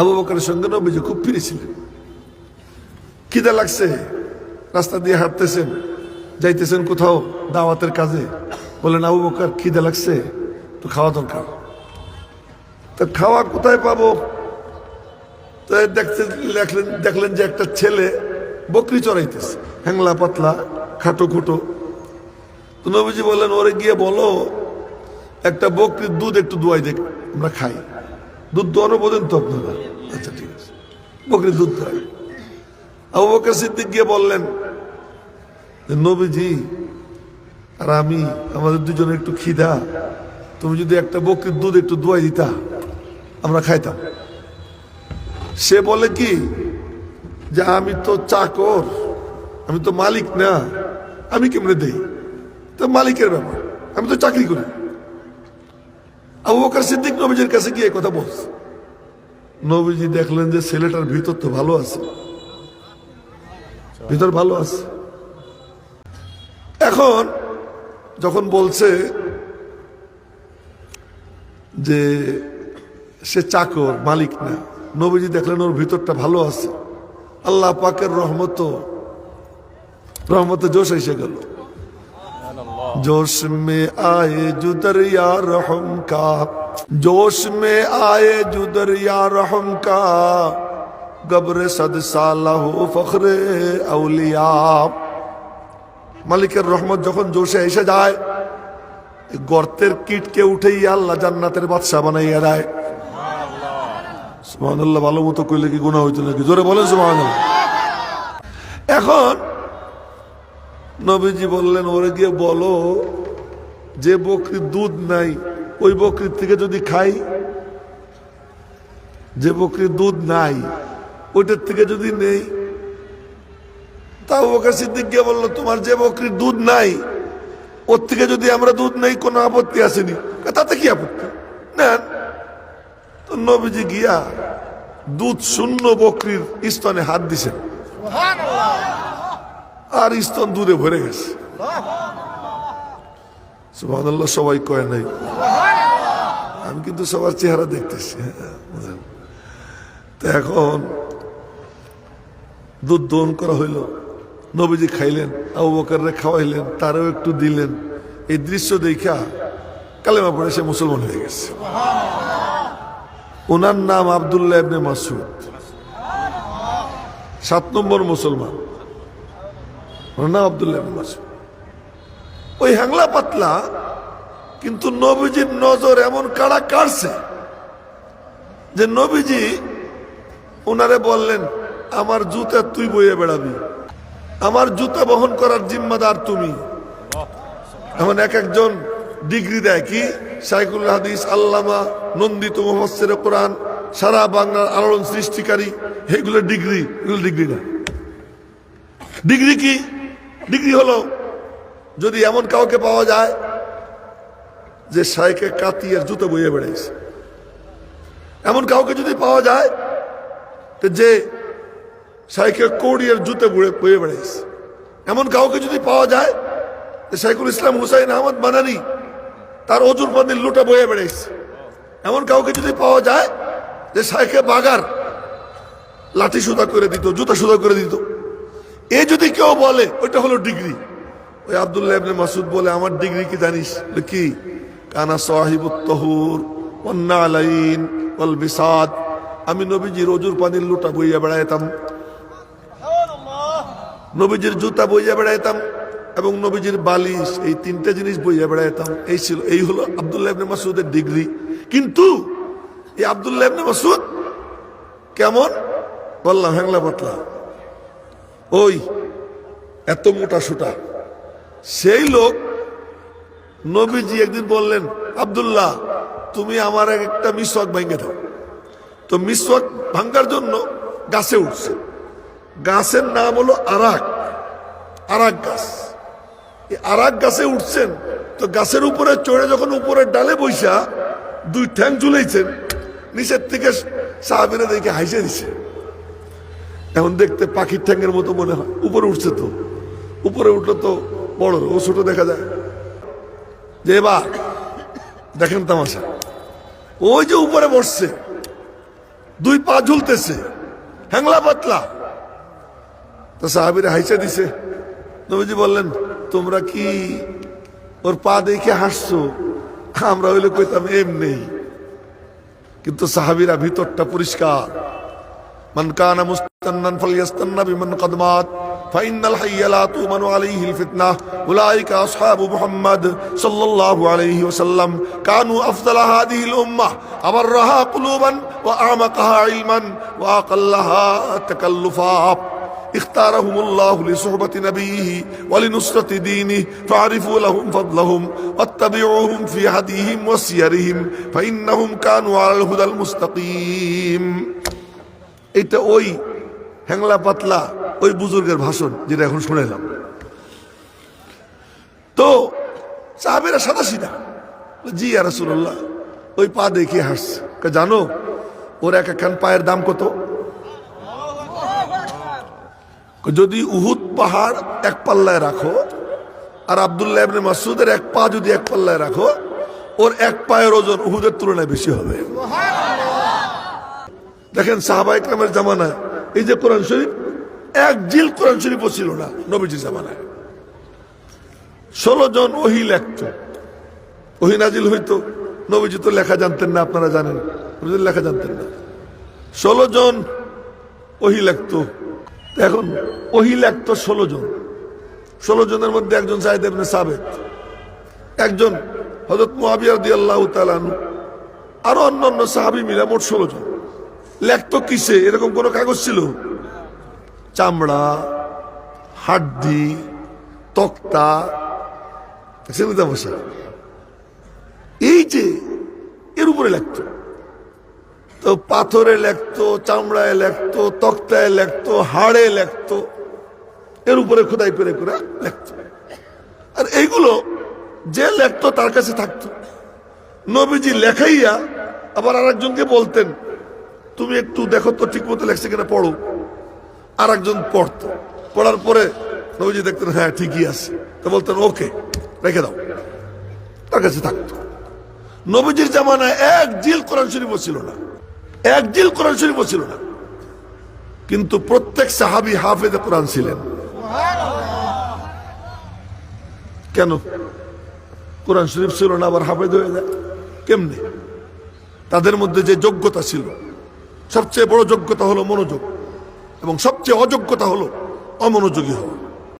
আবু বকরের সঙ্গে নবীজি খুব ফিরেছিলেন। খিদে লাগছে, রাস্তা দিয়ে হাঁটতেছেন, যাইতেছেন কোথাও দাওয়াতের কাজে। বলেন, আবু বকর, খিদে লাগছে তো খাওয়া দরকার। তা খাওয়া কোথায় পাবো? তো দেখতে দেখলেন দেখলেন যে একটা ছেলে বকরি চড়াইতেছে, হ্যাংলা পাতলা, খাটো খুটো। তো নবীজি বললেন, ওরে গিয়ে বলো, একটা বকরির দুধ একটু দুয়াই দেখ আমরা খাই। দুধ দোয়ানো বোঝেন তো আপনারা। আচ্ছা ঠিক আছে। বকরির দুধ দোয়াই আবু বকর সিদ্দিক গিয়ে বললেন নবীজি আর আমি, আমাদের দুজনে একটু খিদা। তুমি যদি একটা বকরির দুধ একটু দোয়াই দিতা, আমরা খাইতাম। সে বলে কি, যে আমি তো চাকর, আমি তো মালিক না, আমি কেমনে দেই? তো মালিকের ব্যাপার, আমি তো চাকরি করি। আবু বকর সিদ্দিক নবীজির কাছে গিয়ে কথা বলছে। নবীজি দেখলেন যে ছেলেটার ভিতর তো ভালো আছে। ভিতর ভালো আছে। এখন যখন বলছে যে সে চাকর, মালিক না, নবীজি দেখলেন ওর ভিতরটা ভালো আছে। আল্লাহ পাকের রহমত, রহমতে জোশ এসে গেল। जोश में आए जुदर या रहम का जोश में आए जुदर या रहम का गब्र सद साला हो फखरे अउलिया মালিকের রহমত যখন জোশে এসে যায় এই গর্তের কীটকে উঠেই আল্লাহ জান্নাতের বাদশা বানাইয়া দেয় সুবহানাল্লাহ ভালো মতো কইলে কি গুনাহ হইতো নাকি জোরে বলেন সুবহানাল্লাহ এখন নবীজি বললেন, ওরে গিয়ে বলো, যে বকরির দুধ নাই, ওই বকরির থেকে যদি খাই, যে বকরির দুধ নাই, ওইটার থেকে যদি নেই? তাও বকর সিদ্দিক গিয়ে বলল, তোমার যে বকরির দুধ নাই, ওর থেকে যদি আমরা দুধ নেই, কোনো আপত্তি আসেনি। তাতে কি আপত্তি? নেন। তো নবীজি গিয়া দুধ শূন্য বকরির স্তনে হাত দিছেন। আর স্তন দুধে ভরে গেছে। সবাই কয় নাই। আমি কিন্তু সবার চেহারা দেখতেছি হ্যাঁ, তো এখন দুধ দোহন করা হইল। নবীজি খাইলেন আবু বকররে খাওয়াইলেন তারও একটু দিলেন। এই দৃশ্য দেখা কালেমা পড়ে সে মুসলমান হয়ে গেছে। ওনার নাম আবদুল্লাহ মাসুদ সাত নম্বর মুসলমান। ওনার নাম আবদুল্লাহ মাসুদ ওই হ্যাংলা পাতলা, কিন্তু নবীজির নজর এমন কাড়া কাটছে যে নবীজি ওনারে বললেন, আমার জুতা তুই বইয়ে বেড়াবি। আমার জুতা বহন করার জিম্মাদার তুমি। এমন এক একজন ডিগ্রি দেয় কি? সাইকুল হাদিস, আল্লামা, নন্দিত মোহাম্মদ কোরআন, সারা বাংলার আলোড়ন সৃষ্টিকারী। এগুলো ডিগ্রি এগুলো ডিগ্রি না। ডিগ্রি কি? ডিগ্রি হলো। যদি এমন কাউকে পাওয়া যায় যে সাইকে কাতিয়ে জুতো বইয়ে বেড়াইছে। এমন কাউকে যদি পাওয়া যায় তো যে সাইকে কৌড়িয়ার জুতে বইয়ে বেড়াইছে। এমন কাউকে যদি পাওয়া যায় যে সাইকুল ইসলাম হুসাইন আহমদ বানানি তার অজুর পানির লুটা বয়ে বেড়াইছে। এমন কাউকে যদি পাওয়া যায় যে সাইকে বাগার লাঠি সুদা করে দিত জুতা সুদা করে দিত। এ যদি কেউ বলে, ওইটা হলো ডিগ্রি। ওই আবদুল্লাহ ইবনে মাসুদ বলে, আমার ডিগ্রি কি জানিস? কি? কানা সাহিবুত তহুর ওয়ান্না আলাইন ওয়াল বিসাদ আমি নবীজির অজুর পানির লুটা বইয়া বেড়াইতাম। নবীজির জুতা বইয়া বেড়াইতাম এবং নবীজির বালিশ, এই তিনটা জিনিস বইয়া বেড়াইতাম। এই ছিল, এই হলো আবদুল্লাহ ইবনে মাসুদের ডিগ্রি। কিন্তু এই আবদুল্লাহ ইবনে মাসুদ কেমন? বললাম, হ্যাংলা পাতলা। ওই, এত মোটা সুটা। সেই লোক নবীজি একদিন বললেন, আব্দুল্লাহ, তুমি আমার এক একটা মিসওয়াক ভেঙে দাও। তো মিসওয়াক ভাঙ্গার জন্য গাছে উঠছে। গাছের নাম হলো আরাক। আরাক গাছ। এই আরাক গাছে উঠছেন, তো গাছের উপরে চড়ে যখন উপরে ডালে বৈশা দুই ঠ্যাং ঝুলেছেন নিচের থেকে সাহাবিনে দেখে হাসে দিছে। এখন দেখতে পাখির ঠ্যাঙ্গের মতো মনে হয়। উপরে উঠছে তো। উপরে উঠলে তো বড় ও ছোট দেখা যায়। যে এবার, দেখেন তামাশা। ওই যে উপরে বসছে, দুই পা ঝুলতেছে, হ্যাংলা পাতলা। তো সাহাবিরা হাইসা দিছে। নবীজি বললেন, তোমরা কি ওর পা দেখে হাসছো? আমরা হইলে কইতাম, এমনি। কিন্তু সাহাবিরা ভিতরটা পরিষ্কার। من كان مستنا فليستن بمن قد مات فإن الحي لا تؤمن عليه الفتنة. أولئك أصحاب محمد صلى الله عليه وسلم. كانوا أفضل هذه الأمة. أبرها قلوبا وأعمقها علما وأقلها تكلفا. اختارهم الله لصحبة نبيه ولنصرة دينه فاعرفوا لهم فضلهم واتبعوهم في هديهم وسيرهم فإنهم كانوا على الهدى المستقيم. এটা ওই হ্যাংলা পাতলা ওই বুজুর্গের ভাষণ যেটা এখন শুনেলাম তো সাহাবেরা সাদা সিধা জি আর রাসূলুল্লাহ, ওই পা দেখে হাসছে জানো? ওর এক একখান পায়ের দাম কত? যদি উহুদ পাহাড় এক পাল্লায় রাখো, আর আবদুল্লাহ মাসুদের এক পা যদি এক পাল্লায় রাখো, ওর এক পায়ের ওজন উহুদের তুলনায় বেশি হবে। দেখেন সাহাবা ইকরামের জামানায়, এই যে কোরআন শরীফ, এক জিল কোরআন শরীফও ছিল না নবীজির জামানায়। ষোলো জন ওহি লেখত। ওহি নাজিল হইতো, নবীজি তো লেখা জানতেন না, আপনারা জানেন। লেখা জানতেন না। ষোলো জন ওহি লেখত। এখন ওহি লেখত ষোলো জন। ষোলো জনের মধ্যে একজন সাহেদ এমনি সাবেদ একজন হজরত মহাবিয়ার দিয়ে আল্লাহ তালানু আরও অন্য অন্য সাহাবি মিলে মোট ষোলো জন। লেখতো কিসে? এরকম কোন কাগজ ছিল? চামড়া, হাড্ডি, তক্তা এই যে, এর উপরে লেখতো। তো পাথরে লেখতো, চামড়ায় লেখতো, তক্তায় লেখতো, হাড়ে লেখতো, এর উপরে খোদাই করে করে লেখতো। আর এইগুলো যে লেখতো তার কাছে থাকতো। নবীজি লেখাইয়া আবার আরেকজনকে বলতেন তুমি একটু দেখো তো ঠিক মতো লেখছে কিনা, পড়ো। আর একজন পড়তো। পড়ার পরে নবীজি দেখতেন হ্যাঁ ঠিকই আছে। তো বলতেন, ওকে, রেখে দাও। তার কাছে থাকতো। নবীজির জামানায় এক জিল কোরআন শরীফও ছিল না। এক জিল কোরআন শরীফও ছিল না। কিন্তু প্রত্যেক সাহাবি হাফেজে কোরআন ছিলেন। কেন? কোরআন শরীফ ছিল না, আবার হাফেজ হয়ে যায়। কেমনে? তাদের মধ্যে যে যোগ্যতা ছিল সবচেয়ে বড় যোগ্যতা হলো মনোযোগ এবং সবচেয়ে অযোগ্যতা হলো অমনোযোগী হওয়া।